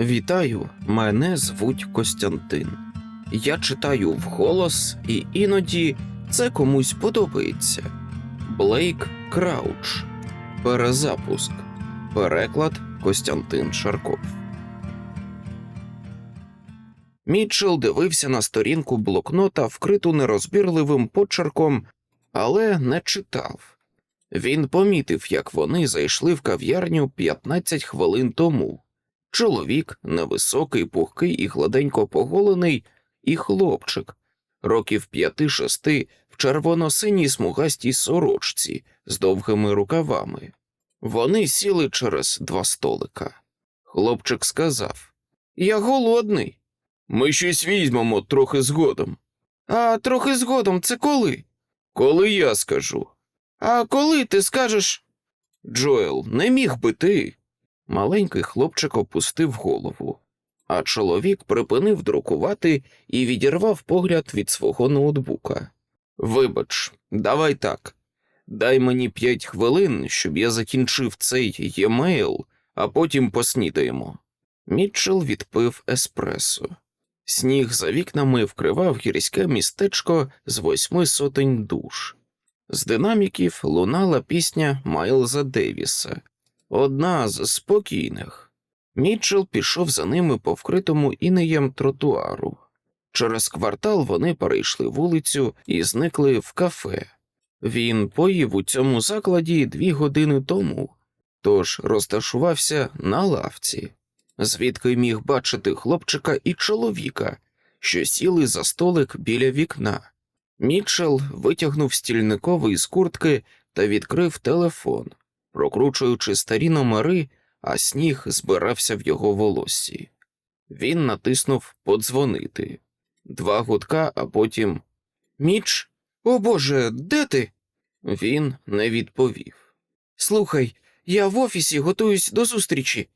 Вітаю, мене звуть Костянтин. Я читаю вголос, і іноді це комусь подобається. Блейк Крауч. Перезапуск. Переклад Костянтин Шарков. Мітчелл дивився на сторінку блокнота, вкриту нерозбірливим почерком, але не читав. Він помітив, як вони зайшли в кав'ярню 15 хвилин тому. Чоловік невисокий, пухкий і гладенько поголений, і хлопчик, років п'яти-шести, в червоно-синій смугастій сорочці з довгими рукавами. Вони сіли через два столика. Хлопчик сказав: Я голодний. Ми щось візьмемо трохи згодом. А трохи згодом це коли? Коли я скажу. А коли ти скажеш? Джоел, не міг би ти. Маленький хлопчик опустив голову, а чоловік припинив друкувати і відірвав погляд від свого ноутбука. Вибач, давай так. Дай мені п'ять хвилин, щоб я закінчив цей емейл, а потім поснідаємо. Мітчелл відпив еспресо. Сніг за вікнами вкривав гірське містечко з восьми сотень душ. З динаміків лунала пісня Майлза Девіса, одна з спокійних. Мітчелл пішов за ними по вкритому інеєм тротуару. Через квартал вони перейшли вулицю і зникли в кафе. Він поїв у цьому закладі дві години тому, тож розташувався на лавці, звідки міг бачити хлопчика і чоловіка, що сіли за столик біля вікна. Мітчелл витягнув стільниковий з куртки та відкрив телефон, прокручуючи старі номери, а сніг збирався в його волоссі. Він натиснув подзвонити. Два гудка, а потім Міч, о Боже, де ти? Він не відповів. Слухай, я в офісі готуюсь до зустрічі.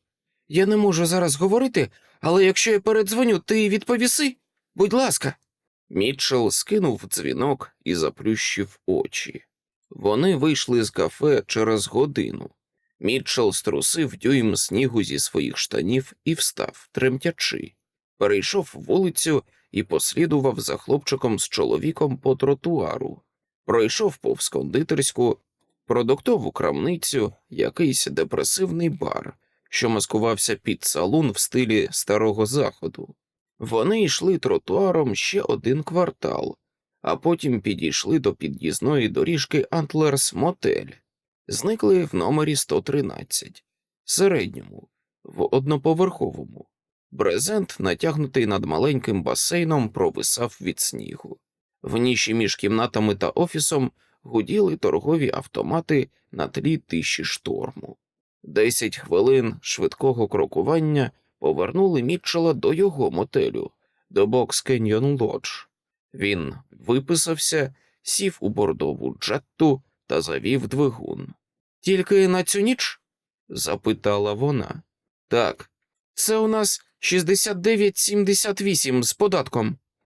Я не можу зараз говорити, але якщо я передзвоню, ти відповіси? Будь ласка. Мітчелл скинув дзвінок і заплющив очі. Вони вийшли з кафе через годину. Мітчелл струсив дюйм снігу зі своїх штанів і встав, тремтячи. Перейшов вулицю і послідував за хлопчиком з чоловіком по тротуару. Пройшов повз кондитерську, продуктову крамницю, якийсь депресивний бар, що маскувався під салун в стилі старого заходу. Вони йшли тротуаром ще один квартал, а потім підійшли до під'їзної доріжки Антлерс Мотель, зникли в номері 113, середньому, в одноповерховому. Брезент, натягнутий над маленьким басейном, провисав від снігу. В ніші між кімнатами та офісом гуділи торгові автомати на тлі тиші шторму. Десять хвилин швидкого крокування повернули Мітчела до його мотелю, до Бокс Кеньйон Лодж. Він виписався, сів у бордову джетту та завів двигун. Тільки на цю ніч? запитала вона. Так, це у нас 69,78 з податком.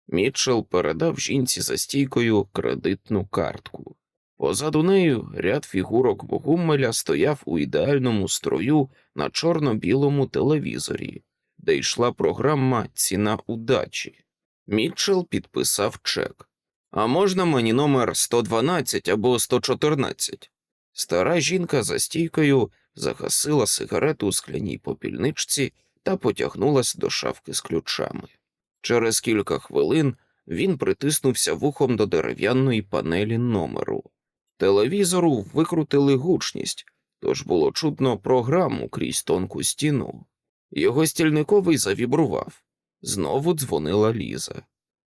Мітчелл передав жінці за стійкою кредитну картку. Позаду нею ряд фігурок Богумеля стояв у ідеальному строю на чорно-білому телевізорі, де йшла програма Ціна удачі. Мітчелл підписав чек. А можна мені номер 112 або 114? Стара жінка за стійкою загасила сигарету у скляній попільничці та потягнулась до шафки з ключами. Через кілька хвилин він притиснувся вухом до дерев'яної панелі номеру. Телевізору викрутили гучність, тож було чутно програму крізь тонку стіну. Його стільниковий завібрував. Знову дзвонила Ліза.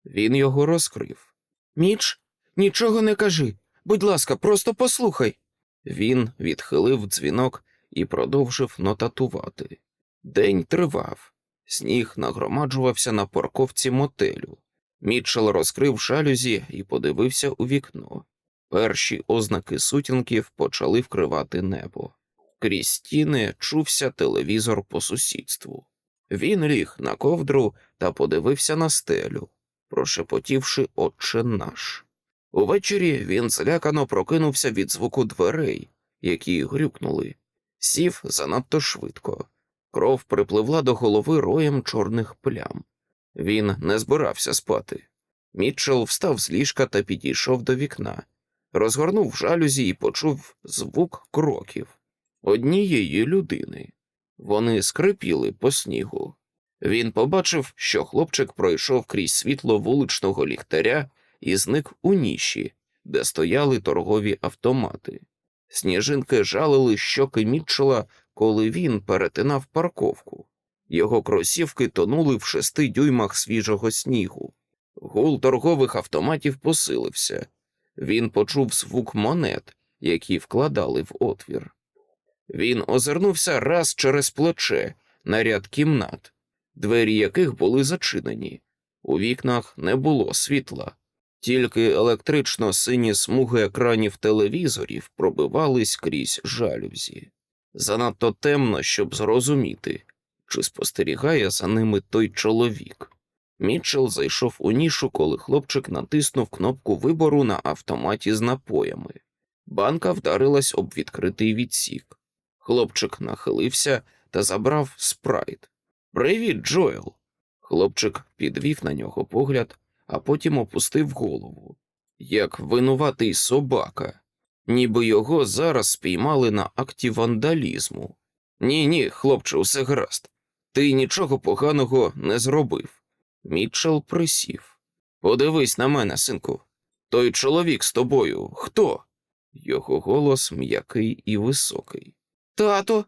Він його розкрив. Міч, нічого не кажи. Будь ласка, просто послухай. Він відхилив дзвінок і продовжив нотатувати. День тривав. Сніг нагромаджувався на парковці мотелю. Мітчелл розкрив шалюзі і подивився у вікно. Перші ознаки сутінків почали вкривати небо. Крізь стіни чувся телевізор по сусідству. Він ліг на ковдру та подивився на стелю, прошепотівши Отче наш. Увечері він злякано прокинувся від звуку дверей, які грюкнули, сів занадто швидко. Кров припливла до голови роєм чорних плям. Він не збирався спати. Мітчелл встав з ліжка та підійшов до вікна, розгорнув жалюзі і почув звук кроків однієї людини. Вони скрипіли по снігу. Він побачив, що хлопчик пройшов крізь світло вуличного ліхтаря і зник у ніші, де стояли торгові автомати. Сніжинки жалили щоки Мітчела, коли він перетинав парковку. Його кросівки тонули в шести дюймах свіжого снігу. Гул торгових автоматів посилився. Він почув звук монет, які вкладали в отвір. Він озирнувся раз через плече на ряд кімнат, двері яких були зачинені. У вікнах не було світла, тільки електрично сині смуги екранів телевізорів пробивались крізь жалюзі. Занадто темно, щоб зрозуміти, чи спостерігає за ними той чоловік. Мітчелл зайшов у нішу, коли хлопчик натиснув кнопку вибору на автоматі з напоями. Банка вдарилась об відкритий відсік. Хлопчик нахилився та забрав спрайт. Привіт, Джоел. Хлопчик підвів на нього погляд, а потім опустив голову, як винуватий собака, ніби його зараз спіймали на акті вандалізму. Ні, ні, хлопче, усе гаразд. Ти нічого поганого не зробив. Мітчелл присів. Подивись на мене, синку. Той чоловік з тобою хто? Його голос м'який і високий. Тато.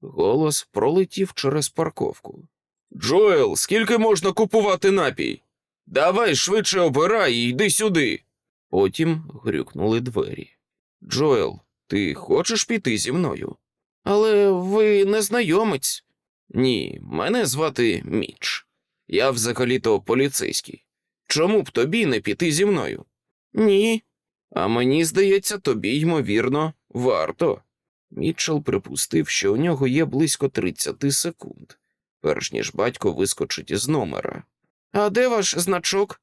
Голос пролетів через парковку. Джоел, скільки можна купувати напій? Давай швидше обирай і йди сюди. Потім грюкнули двері. Джоел, ти хочеш піти зі мною? Але ви незнайомець. Ні, мене звати Міч. Я взагалі-то поліцейський. Чому б тобі не піти зі мною? Ні. А мені здається, тобі, ймовірно, варто. Мітчелл припустив, що у нього є близько 30 секунд, перш ніж батько вискочить із номера. А де ваш значок?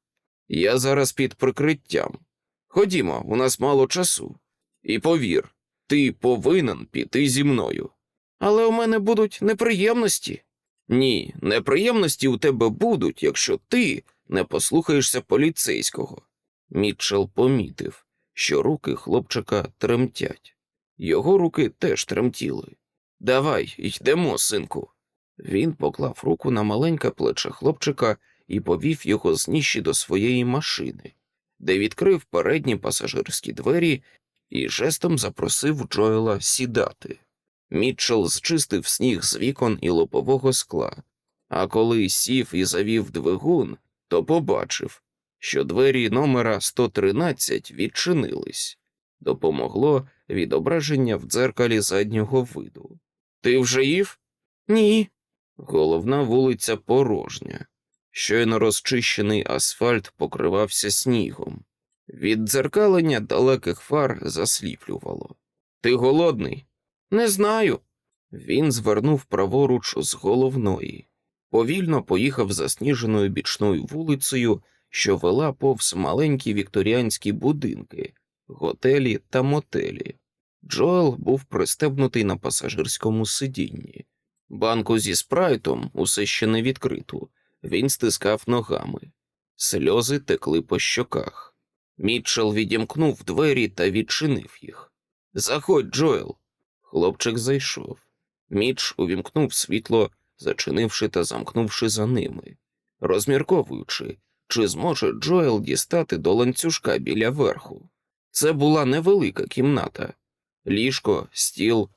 Я зараз під прикриттям. Ходімо, у нас мало часу. І повір, ти повинен піти зі мною. Але у мене будуть неприємності. Ні, неприємності у тебе будуть, якщо ти не послухаєшся поліцейського. Мітчелл помітив, що руки хлопчика тремтять. Його руки теж тремтіли. Давай, йдемо, синку. Він поклав руку на маленьке плече хлопчика і повів його з ніші до своєї машини, де відкрив передні пасажирські двері і жестом запросив Джоела сідати. Мітчелл зчистив сніг з вікон і лобового скла, а коли сів і завів двигун, то побачив, що двері номера 113 відчинились. Допомогло відображення в дзеркалі заднього виду. Ти вже їв? Ні. Головна вулиця порожня. Щойно розчищений асфальт покривався снігом. Від дзеркалення далеких фар засліплювало. Ти голодний? Не знаю. Він звернув праворуч з головної, повільно поїхав засніженою бічною вулицею, що вела повз маленькі вікторіанські будинки, готелі та мотелі. Джоел був пристебнутий на пасажирському сидінні. Банку зі спрайтом, усе ще не відкриту, він стискав ногами. Сльози текли по щоках. Мітчелл відімкнув двері та відчинив їх. Заходь, Джоел. Хлопчик зайшов. Міч увімкнув світло, зачинивши та замкнувши за ними, розмірковуючи, чи зможе Джоел дістати до ланцюжка біля верху. Це була невелика кімната, ліжко, стіл,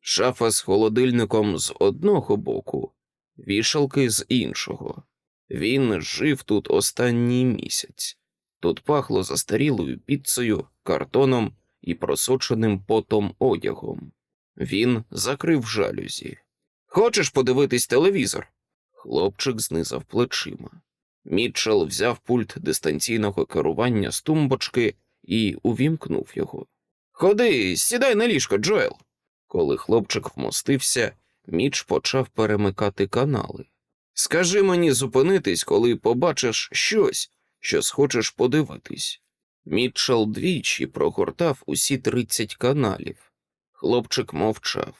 шафа з холодильником з одного боку, вішалки з іншого. Він жив тут останній місяць. Тут пахло застарілою піцею, картоном і просоченим потом одягом. Він закрив жалюзі. Хочеш подивитись телевізор? Хлопчик знизав плечима. Мітчелл взяв пульт дистанційного керування з тумбочки і увімкнув його. Ходи, сідай на ліжко, Джоел. Коли хлопчик вмостився, Міч почав перемикати канали. Скажи мені зупинитись, коли побачиш щось, що схочеш подивитись. Мітчелл двічі прогортав усі тридцять каналів. Хлопчик мовчав.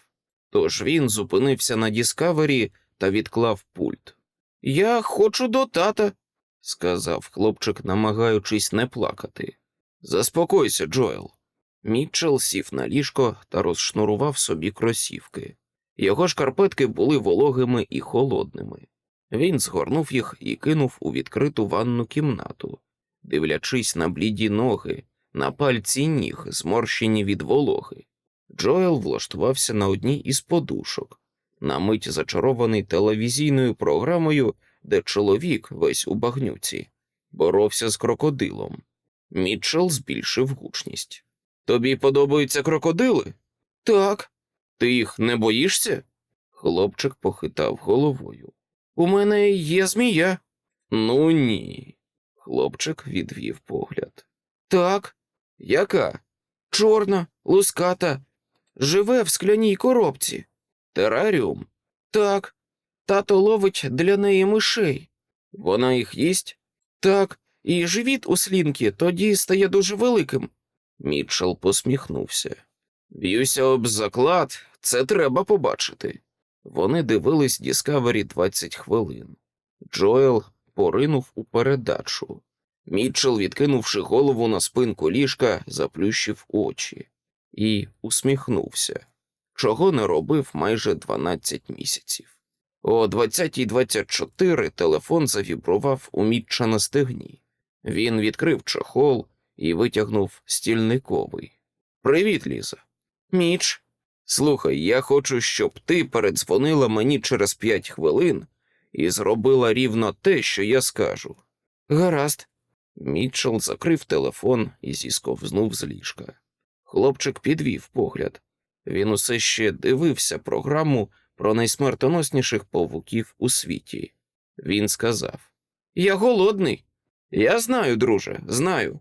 Тож він зупинився на Діскавері та відклав пульт. Я хочу до тата, сказав хлопчик, намагаючись не плакати. Заспокойся, Джоел. Мітчелл сів на ліжко та розшнурував собі кросівки. Його шкарпетки були вологими і холодними. Він згорнув їх і кинув у відкриту ванну кімнату, дивлячись на бліді ноги, на пальці ніг, зморщені від вологи. Джоел влаштувався на одній із подушок, на мить зачарований телевізійною програмою, де чоловік, весь у багнюці, боровся з крокодилом. Мітчелл збільшив гучність. Тобі подобаються крокодили? Так. Ти їх не боїшся? Хлопчик похитав головою. У мене є змія. Ну ні. Хлопчик відвів погляд. Так. Яка? Чорна, луската, живе в скляній коробці. Тераріум? Так. Тато ловить для неї мишей. Вона їх їсть? Так, і живіт у слінки тоді стає дуже великим. Мітчелл посміхнувся. Б'юся об заклад, це треба побачити. Вони дивились Діскавері 20 хвилин. Джоел поринув у передачу. Мітчелл, відкинувши голову на спинку ліжка, заплющив очі і усміхнувся, чого не робив майже 12 місяців. О 20.24 телефон завібрував у Мітча на стегні. Він відкрив чохол і витягнув стільниковий. Привіт, Ліза. Міч. Слухай, я хочу, щоб ти передзвонила мені через п'ять хвилин і зробила рівно те, що я скажу. Гаразд. Мітчелл закрив телефон і зісковзнув з ліжка. Хлопчик підвів погляд. Він усе ще дивився програму про найсмертоносніших павуків у світі. Він сказав: Я голодний. Я знаю, друже, знаю.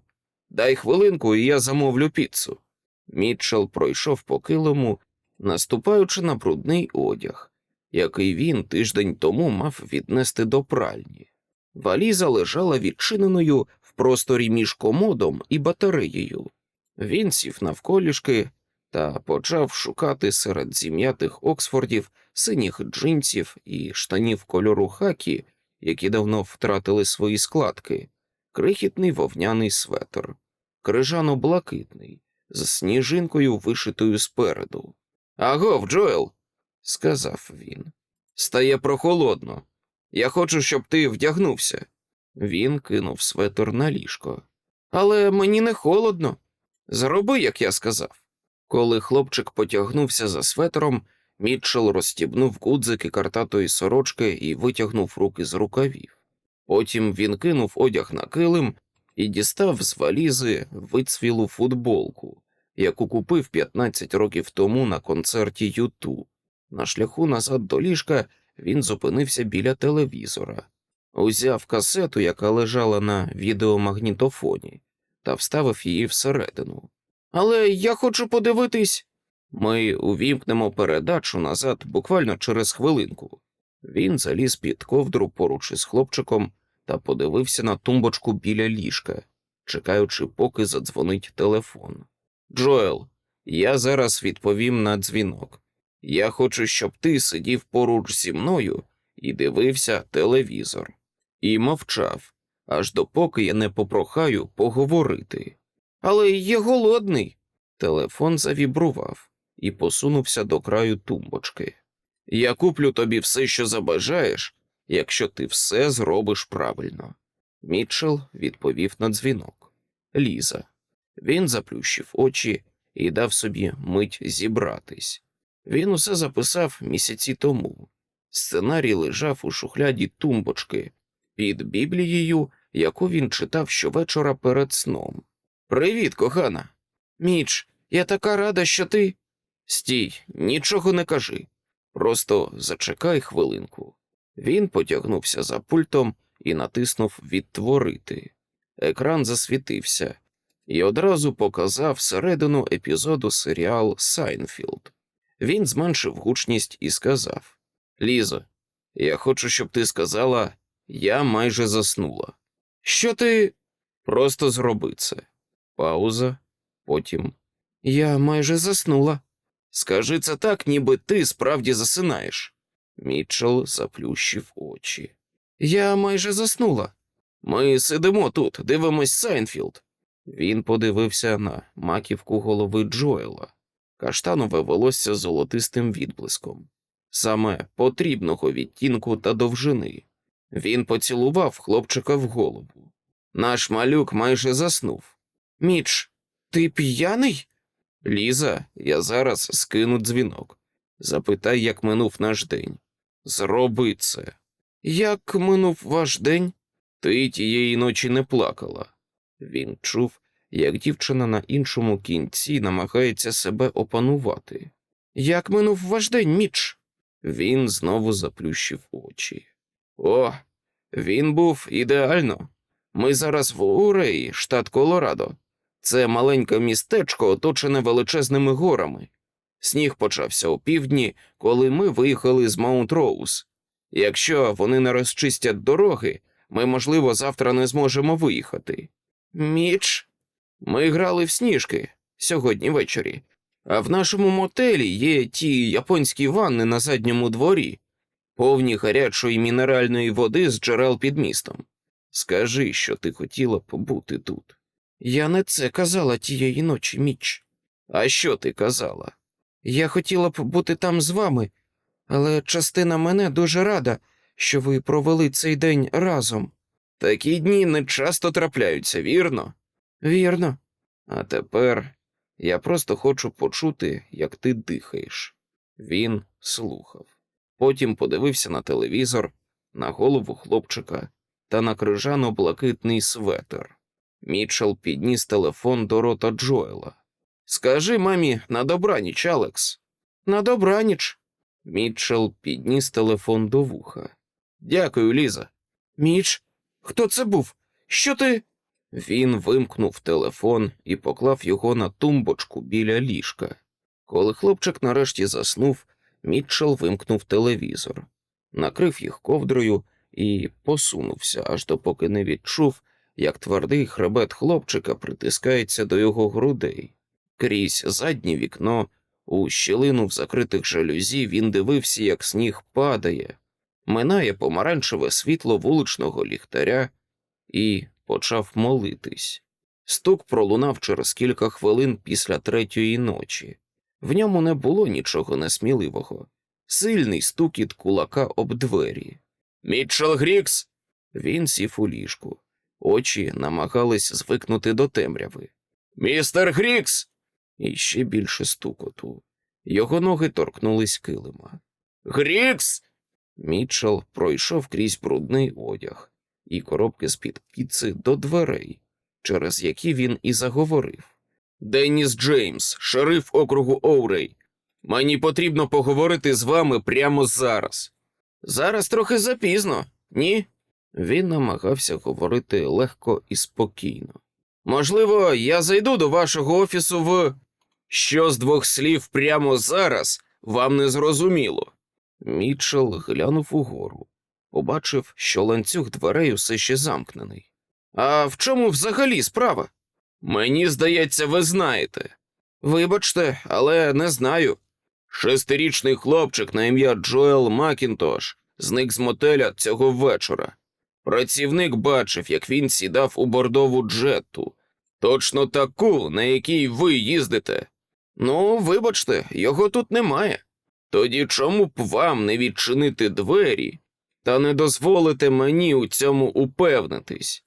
Дай хвилинку, і я замовлю піцу. Мітчелл пройшов по килиму, наступаючи на брудний одяг, який він тиждень тому мав віднести до пральні. Валіза лежала відчиненою в просторі між комодом і батареєю. Він сів навколішки та почав шукати серед зім'ятих Оксфордів, синіх джинсів і штанів кольору хакі, які давно втратили свої складки, крихітний вовняний светр, крижано-блакитний, з сніжинкою вишитою спереду. Агов, Джоел, сказав він. Стає прохолодно. Я хочу, щоб ти вдягнувся. Він кинув светр на ліжко. Але мені не холодно. Зроби, як я сказав. Коли хлопчик потягнувся за светром, Мітчелл розстібнув гудзики картатої сорочки і витягнув руки з рукавів. Потім він кинув одяг на килим і дістав з валізи вицвілу футболку, яку купив 15 років тому на концерті Юту. На шляху назад до ліжка він зупинився біля телевізора, узяв касету, яка лежала на відеомагнітофоні, та вставив її всередину. Але я хочу подивитись. Ми увімкнемо передачу назад буквально через хвилинку. Він заліз під ковдру поруч із хлопчиком та подивився на тумбочку біля ліжка, чекаючи, поки задзвонить телефон. Джоел, я зараз відповім на дзвінок. Я хочу, щоб ти сидів поруч зі мною і дивився телевізор. І мовчав, аж допоки я не попрохаю поговорити. Але я голодний. Телефон завібрував і посунувся до краю тумбочки. Я куплю тобі все, що забажаєш, якщо ти все зробиш правильно. Мітчелл відповів на дзвінок. Ліза. Він заплющив очі і дав собі мить зібратись. Він усе записав місяці тому. Сценарій лежав у шухляді тумбочки під Біблією, яку він читав щовечора перед сном. Привіт, кохана. Міч, я така рада, що ти. Стій, нічого не кажи. Просто зачекай хвилинку. Він потягнувся за пультом і натиснув Відтворити. Екран засвітився і одразу показав середину епізоду серіал Сайнфілд. Він зменшив гучність і сказав: Лізо, я хочу, щоб ти сказала, я майже заснула. Що ти просто зроби це? Пауза, потім. Я майже заснула. Скажи це так, ніби ти справді засинаєш. Мітчелл заплющив очі. Я майже заснула. Ми сидимо тут, дивимось Сайнфілд. Він подивився на маківку голови Джоела, каштанове волосся золотистим відблиском, саме потрібного відтінку та довжини. Він поцілував хлопчика в голову. Наш малюк майже заснув. Міч, ти п'яний? Ліза, я зараз скину дзвінок. Запитай, як минув наш день. Зроби це. Як минув ваш день? Ти тієї ночі не плакала. Він чув, як дівчина на іншому кінці намагається себе опанувати. Як минув ваш день, Міч? Він знову заплющив очі. О, він був ідеально. Ми зараз в Уреї, штат Колорадо. Це маленьке містечко, оточене величезними горами. Сніг почався у півдні, коли ми виїхали з Маунт Роуз. Якщо вони не розчистять дороги, ми, можливо, завтра не зможемо виїхати. Міч, ми грали в сніжки сьогодні ввечері, а в нашому мотелі є ті японські ванни на задньому дворі, повні гарячої мінеральної води з джерел під містом. Скажи, що ти хотіла побути тут. Я не це казала тієї ночі, Міч. А що ти казала? Я хотіла б бути там з вами, але частина мене дуже рада, що ви провели цей день разом. Такі дні не часто трапляються, вірно? Вірно. А тепер я просто хочу почути, як ти дихаєш. Він слухав. Потім подивився на телевізор, на голову хлопчика та на крижано-блакитний светр. Мітчелл підніс телефон до рота Джоела. Скажи мамі на добраніч, Алекс. На добраніч. Мітчелл підніс телефон до вуха. Дякую, Ліза. Міч, хто це був? Що ти? Він вимкнув телефон і поклав його на тумбочку біля ліжка. Коли хлопчик нарешті заснув, Мітчелл вимкнув телевізор, накрив їх ковдрою і посунувся, аж допоки не відчув, як твердий хребет хлопчика притискається до його грудей. Крізь заднє вікно, у щілину в закритих жалюзі він дивився, як сніг падає, минає помаранчеве світло вуличного ліхтаря і почав молитись. Стук пролунав через кілька хвилин після третьої ночі. В ньому не було нічого несміливого. Сильний стукіт кулака об двері. Мітчел Грікс. Він сів у ліжку. Очі намагались звикнути до темряви. Містер Грікс. І ще більше стукоту. Його ноги торкнулись килима. Грікс. Мітчел пройшов крізь брудний одяг і коробки з-під піци до дверей, через які він і заговорив. Денніс Джеймс, шериф округу Оурей. Мені потрібно поговорити з вами прямо зараз. Зараз трохи запізно, ні? Він намагався говорити легко і спокійно. Можливо, я зайду до вашого офісу в. Що з двох слів прямо зараз вам не зрозуміло. Мітчелл глянув угору, побачив, що ланцюг дверей усе ще замкнений. А в чому взагалі справа? Мені здається, ви знаєте. Вибачте, але не знаю. Шестирічний хлопчик на ім'я Джоел Макінтош зник з мотеля цього вечора. Працівник бачив, як він сідав у бордову джетту, точно таку, на якій ви їздите. Ну, вибачте, його тут немає. Тоді чому б вам не відчинити двері та не дозволити мені у цьому упевнитись?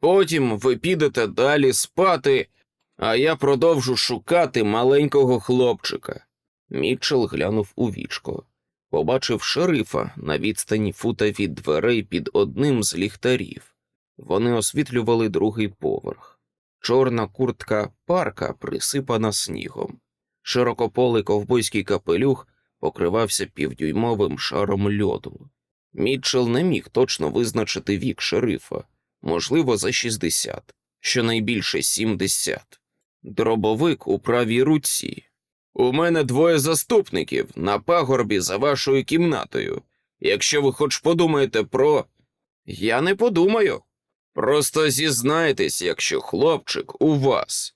Потім ви підете далі спати, а я продовжу шукати маленького хлопчика. Мітчелл глянув у вічко, побачив шерифа на відстані фута від дверей під одним з ліхтарів. Вони освітлювали другий поверх. Чорна куртка парка присипана снігом. Широкополий ковбойський капелюх покривався півдюймовим шаром льоду. Мітчелл не міг точно визначити вік шерифа, можливо, за 60, щонайбільше 70. Дробовик у правій руці. У мене двоє заступників на пагорбі за вашою кімнатою. Якщо ви хоч подумаєте про. Я не подумаю. Просто зізнайтесь, якщо хлопчик у вас.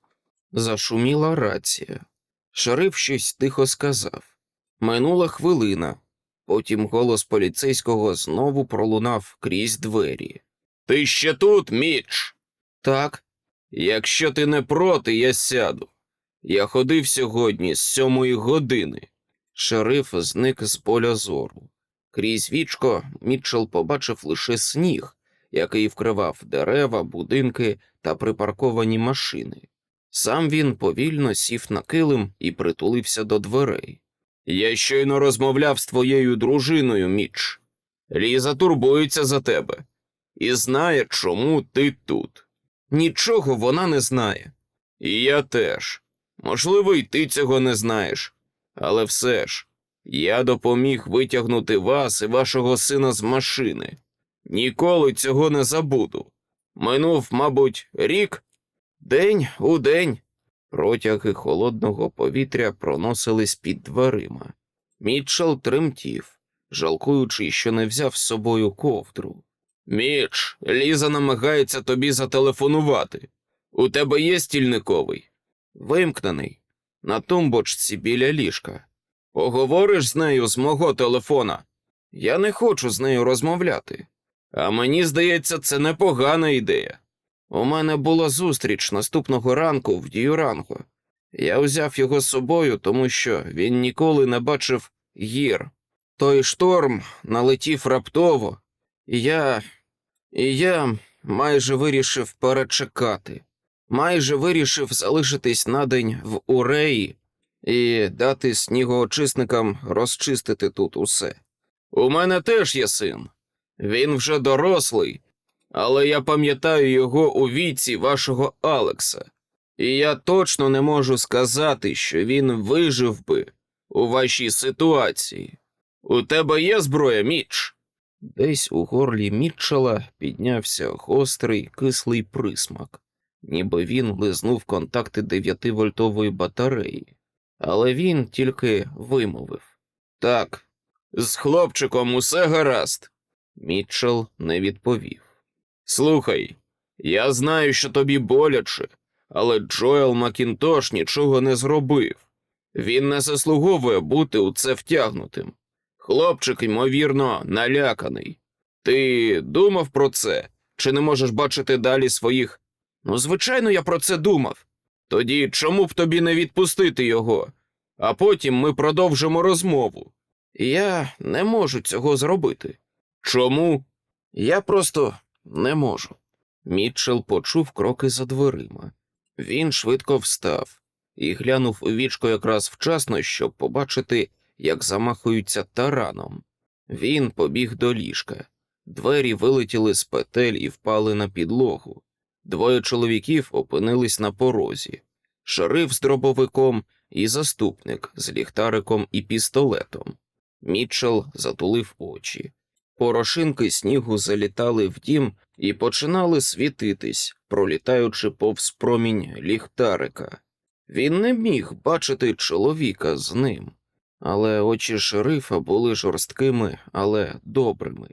Зашуміла рація. Шериф щось тихо сказав. Минула хвилина. Потім голос поліцейського знову пролунав крізь двері. Ти ще тут, Міч? Так. Якщо ти не проти, я сяду. Я ходив сьогодні з сьомої години. Шериф зник з поля зору. Крізь вічко Мітчелл побачив лише сніг, який вкривав дерева, будинки та припарковані машини. Сам він повільно сів на килим і притулився до дверей. Я щойно розмовляв з твоєю дружиною, Міч. Ліза турбується за тебе і знає, чому ти тут. Нічого вона не знає. І я теж. Можливо, й ти цього не знаєш. Але все ж, я допоміг витягнути вас і вашого сина з машини. Ніколи цього не забуду. Минув, мабуть, рік, день у день. Протяги холодного повітря проносились під дверима. Мітчел тремтів, жалкуючи, що не взяв з собою ковдру. Міч, Ліза намагається тобі зателефонувати. У тебе є стільниковий? Вимкнений, на тумбочці біля ліжка. Поговориш з нею з мого телефона. Я не хочу з нею розмовляти. А мені здається, це непогана ідея. У мене була зустріч наступного ранку в Діюранго. Я взяв його з собою, тому що він ніколи не бачив гір. Той шторм налетів раптово, і я. і я майже вирішив перечекати. Майже вирішив залишитись на день в Уреї і дати снігоочисникам розчистити тут усе. У мене теж є син. Він вже дорослий, але я пам'ятаю його у віці вашого Алекса, і я точно не можу сказати, що він вижив би у вашій ситуації. У тебе є зброя, Міч? Десь у горлі Мітчела піднявся гострий кислий присмак, ніби він лизнув контакти 9-вольтової батареї, але він тільки вимовив Так, з хлопчиком усе гаразд. Мітчел не відповів. Слухай, я знаю, що тобі боляче, але Джоел Макінтош нічого не зробив. Він не заслуговує бути у це втягнутим. Хлопчик, ймовірно, наляканий. Ти думав про це? Чи не можеш бачити далі своїх? Ну, звичайно, я про це думав. Тоді чому б тобі не відпустити його? А потім ми продовжимо розмову. Я не можу цього зробити. Чому? Я просто не можу. Мітчел почув кроки за дверима. Він швидко встав і глянув у вічко якраз вчасно, щоб побачити, як замахуються тараном. Він побіг до ліжка. Двері вилетіли з петель і впали на підлогу. Двоє чоловіків опинились на порозі. Шериф з дробовиком і заступник з ліхтариком і пістолетом. Мітчел затулив очі. Порошинки снігу залітали в дім і починали світитись, пролітаючи повз промінь ліхтарика. Він не міг бачити чоловіка з ним, але очі шерифа були жорсткими, але добрими.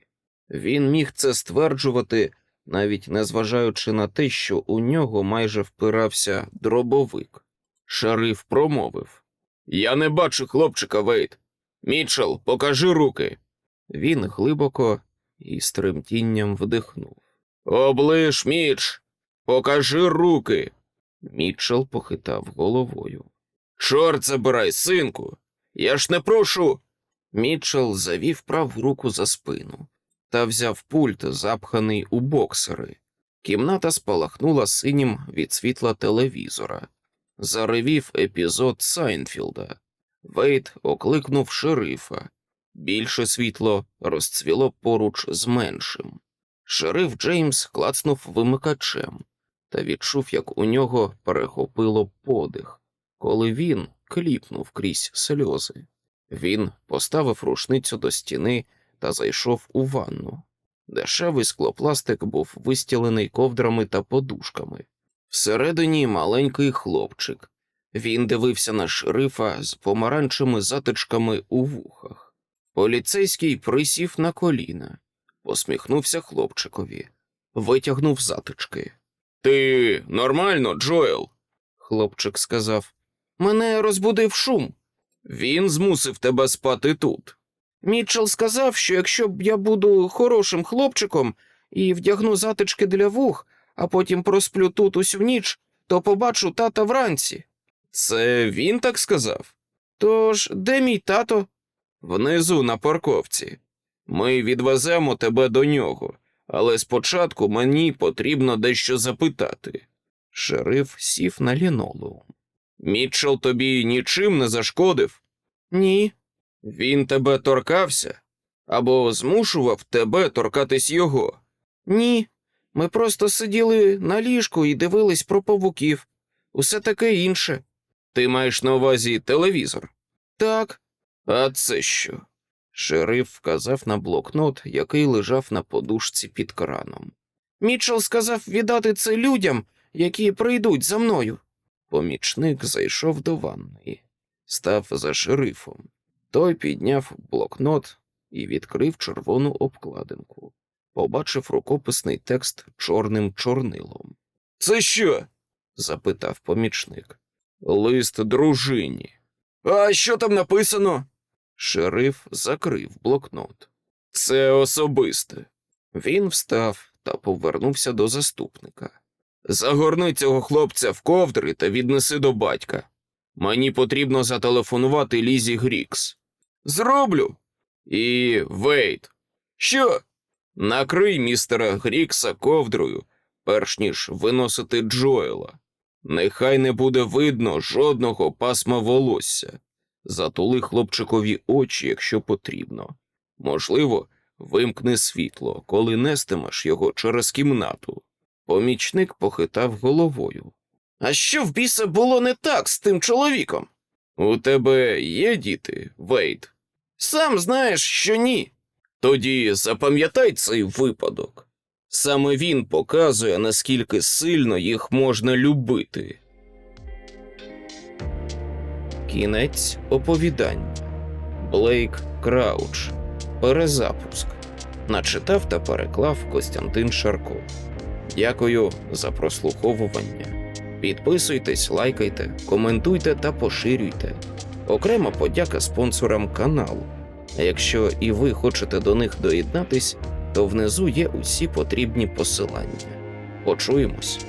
Він міг це стверджувати, навіть незважаючи на те, що у нього майже впирався дробовик. Шериф промовив Я не бачу хлопчика, Вейт. Мітчел, покажи руки. Він глибоко і з тремтінням вдихнув. Облиш, Міч, покажи руки. Мітчел похитав головою. Чорт забирай, синку. Я ж не прошу. Мітчел завів праву руку за спину та взяв пульт, запханий у боксери. Кімната спалахнула синім від світла телевізора. Заревів епізод Сайнфілда. Вейт окликнув шерифа. Більше світло розцвіло поруч з меншим. Шериф Джеймс клацнув вимикачем та відчув, як у нього перехопило подих, коли він кліпнув крізь сльози. Він поставив рушницю до стіни та зайшов у ванну. Дешевий склопластик був вистілений ковдрами та подушками. Всередині маленький хлопчик. Він дивився на шерифа з помаранчими затичками у вухах. Поліцейський присів на коліна, посміхнувся хлопчикові, витягнув затички. Ти нормально, Джоел? Хлопчик сказав. Мене розбудив шум. Він змусив тебе спати тут. Мітчелл сказав, що якщо б я буду хорошим хлопчиком і вдягну затички для вух, а потім просплю тут усю ніч, то побачу тата вранці. Це він так сказав? Тож, де мій тато? Внизу на парковці. Ми відвеземо тебе до нього, але спочатку мені потрібно дещо запитати. Шериф сів на лінолеум. Мітчелл тобі нічим не зашкодив? Ні. Він тебе торкався? Або змушував тебе торкатись його? Ні. Ми просто сиділи на ліжку і дивились про павуків. Усе таке інше. Ти маєш на увазі телевізор? Так. А це що? Шериф вказав на блокнот, який лежав на подушці під краном. Мітчелл сказав віддати це людям, які прийдуть за мною. Помічник зайшов до ванної, став за шерифом. Той підняв блокнот і відкрив червону обкладинку. Побачив рукописний текст чорним чорнилом. Це що? запитав помічник. Лист дружині. А що там написано? Шериф закрив блокнот. Це особисте. Він встав та повернувся до заступника. Загорни цього хлопця в ковдри та віднеси до батька. Мені потрібно зателефонувати Лізі Грікс. Зроблю. І Вейт. Що? Накрий містера Грікса ковдрою, перш ніж виносити Джоела. Нехай не буде видно жодного пасма волосся. Затули хлопчикові очі, якщо потрібно. Можливо, вимкни світло, коли нестимеш його через кімнату. Помічник похитав головою. А що в біса було не так з тим чоловіком? У тебе є діти, Вейд? Сам знаєш, що ні. Тоді запам'ятай цей випадок. Саме він показує, наскільки сильно їх можна любити. Кінець оповідання. Блейк Крауч. Перезапуск. Начитав та переклав Костянтин Шарко. Дякую за прослуховування. Підписуйтесь, лайкайте, коментуйте та поширюйте. Окрема подяка спонсорам каналу. Якщо і ви хочете до них доєднатись, то внизу є усі потрібні посилання. Почуємось.